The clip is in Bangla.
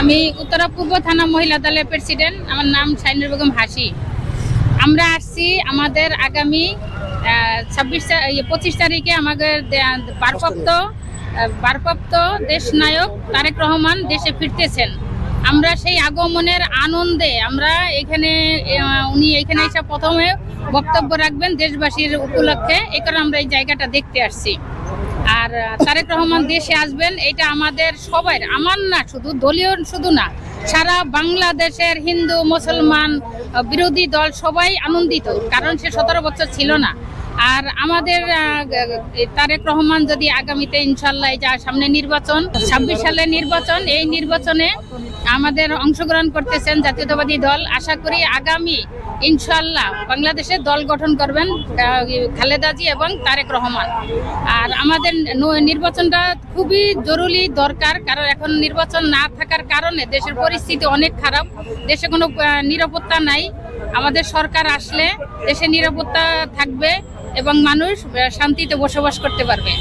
আমি উত্তরা পূর্ব থানা মহিলা দলের প্রেসিডেন্ট আমার নাম সাইনুর বেগম হাসি। আমরা আসছি আমাদের আগামী ছাব্বিশ পঁচিশ তারিখে আমাদের ভারপ্রাপ্ত ভারপ্রাপ্ত দেশ নায়ক তারেক রহমান দেশে ফিরতেছেন। আমরা সেই আগমনের আনন্দে আমরা এখানে উনি এখানে এসে প্রথমে বক্তব্য রাখবেন দেশবাসীর উপলক্ষে। কারণে আমরা এই জায়গাটা দেখতে আসছি। আর তারেক রহমান দেশে আসবেন, এটা আমাদের সবার আমার না শুধু, দলীয় শুধু না, সারা বাংলাদেশের হিন্দু, মুসলমান বিরোধী দল সবাই আনন্দিত, কারণ সে সতেরো বছর ছিল না। আর আমাদের তারেক রহমান যদি আগামীতে ইনশাল্লাহ যা সামনে নির্বাচন, ছাব্বিশ সালে নির্বাচন, এই নির্বাচনে আমাদের অংশগ্রহণ করতেছেন জাতীয়তাবাদী দল। আশা করি আগামী ইনশাল্লাহ বাংলাদেশে দল গঠন করবেন খালেদাজি এবং তারেক রহমান। আর আমাদের নির্বাচনটা খুবই জরুরি দরকার, কারণ এখন নির্বাচন না থাকার কারণে দেশের পরিস্থিতি অনেক খারাপ, দেশে কোনো নিরাপত্তা নাই। আমাদের সরকার আসলে দেশে নিরাপত্তা থাকবে এবং মানুষ শান্তিতে বসবাস করতে পারবে।